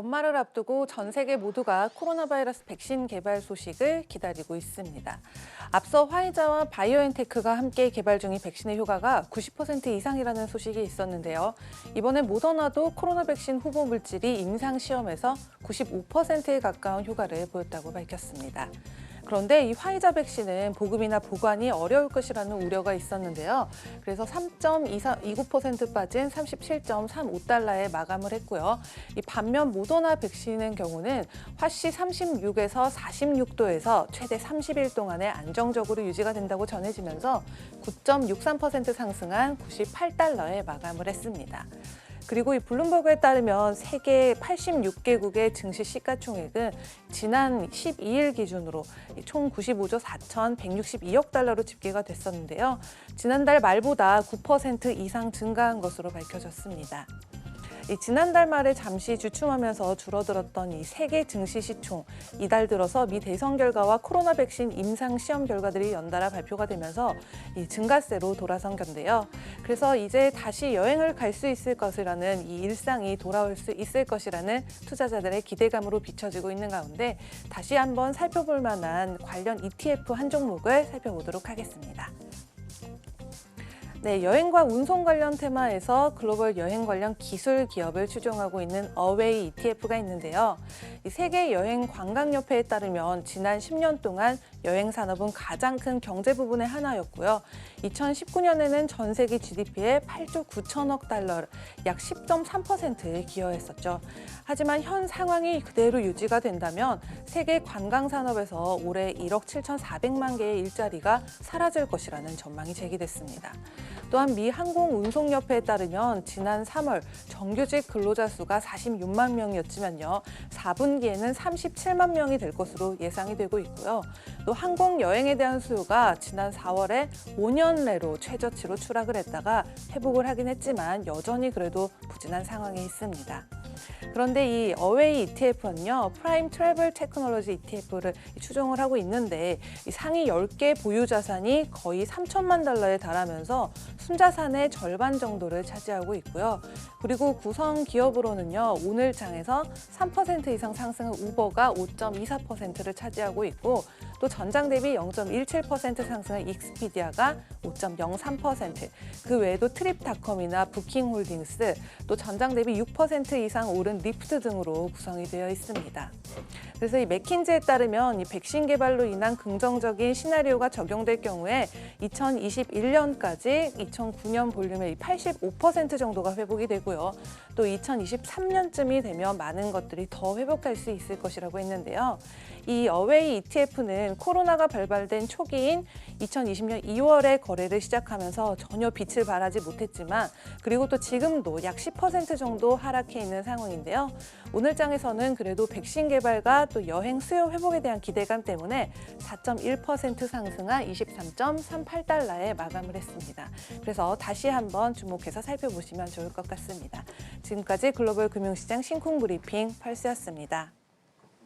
연말을 앞두고 전 세계 모두가 코로나 바이러스 백신 개발 소식을 기다리고 있습니다. 앞서 화이자와 바이오엔테크가 함께 개발 중인 백신의 효과가 90% 이상이라는 소식이 있었는데요. 이번에 모더나도 코로나 백신 후보 물질이 임상 시험에서 95%에 가까운 효과를 보였다고 밝혔습니다. 그런데 이 화이자 백신은 보급이나 보관이 어려울 것이라는 우려가 있었는데요. 그래서 3.29% 빠진 37.35달러에 마감을 했고요. 이 반면 모더나 백신의 경우는 화씨 36에서 46도에서 최대 30일 동안에 안정적으로 유지가 된다고 전해지면서 9.63% 상승한 98달러에 마감을 했습니다. 그리고 이 블룸버그에 따르면 세계 86개국의 증시 시가총액은 지난 12일 기준으로 총 95조 4,162억 달러로 집계가 됐었는데요. 지난달 말보다 9% 이상 증가한 것으로 밝혀졌습니다. 이 지난달 말에 잠시 주춤하면서 줄어들었던 이 세계 증시 시총 이달 들어서 미 대선 결과와 코로나 백신 임상 시험 결과들이 연달아 발표가 되면서 이 증가세로 돌아선 건데요. 그래서 이제 다시 여행을 갈 수 있을 것이라는 이 일상이 돌아올 수 있을 것이라는 투자자들의 기대감으로 비춰지고 있는 가운데 다시 한번 살펴볼 만한 관련 ETF 한 종목을 살펴보도록 하겠습니다. 네, 여행과 운송 관련 테마에서 글로벌 여행 관련 기술 기업을 추종하고 있는 어웨이 ETF가 있는데요. 이 세계 여행 관광협회에 따르면 지난 10년 동안 여행 산업은 가장 큰 경제 부분의 하나였고요. 2019년에는 전 세계 GDP의 8조 9천억 달러, 약 10.3%에 기여했었죠. 하지만 현 상황이 그대로 유지가 된다면 세계 관광 산업에서 올해 1억 7,400만 개의 일자리가 사라질 것이라는 전망이 제기됐습니다. 또한 미 항공운송협회에 따르면 지난 3월 정규직 근로자 수가 46만 명이었지만요. 4분기에는 37만 명이 될 것으로 예상이 되고 있고요. 또 항공 여행에 대한 수요가 지난 4월에 5년 내로 최저치로 추락을 했다가 회복을 하긴 했지만 여전히 그래도 부진한 상황에 있습니다. 그런데 이 어웨이 ETF는요, 프라임 트래블 테크놀로지 ETF를 추종을 하고 있는데 이 상위 10개 보유 자산이 거의 3천만 달러에 달하면서 순자산의 절반 정도를 차지하고 있고요. 그리고 구성 기업으로는요, 오늘 장에서 3% 이상 상승한 우버가 5.24%를 차지하고 있고 또 전장 대비 0.17% 상승한 익스피디아가 5.03%, 그 외에도 트립닷컴이나 부킹홀딩스, 또 전장 대비 6% 이상 오른 리프트 등으로 구성이 되어 있습니다. 그래서 이 맥킨지에 따르면 이 백신 개발로 인한 긍정적인 시나리오가 적용될 경우에 2021년까지 2009년 볼륨의 85% 정도가 회복이 되고요. 또 2023년쯤이 되면 많은 것들이 더 회복할 수 있을 것이라고 했는데요. 이 어웨이 ETF는 코로나가 발발된 초기인 2020년 2월에 거래를 시작하면서 전혀 빛을 발하지 못했지만 그리고 또 지금도 약 10% 정도 하락해 있는 상황인데요. 오늘 장에서는 그래도 백신 개발과 또 여행 수요 회복에 대한 기대감 때문에 4.1% 상승한 23.38달러에 마감을 했습니다. 그래서 다시 한번 주목해서 살펴보시면 좋을 것 같습니다. 지금까지 글로벌 금융시장 신쿵 브리핑 펄스였습니다.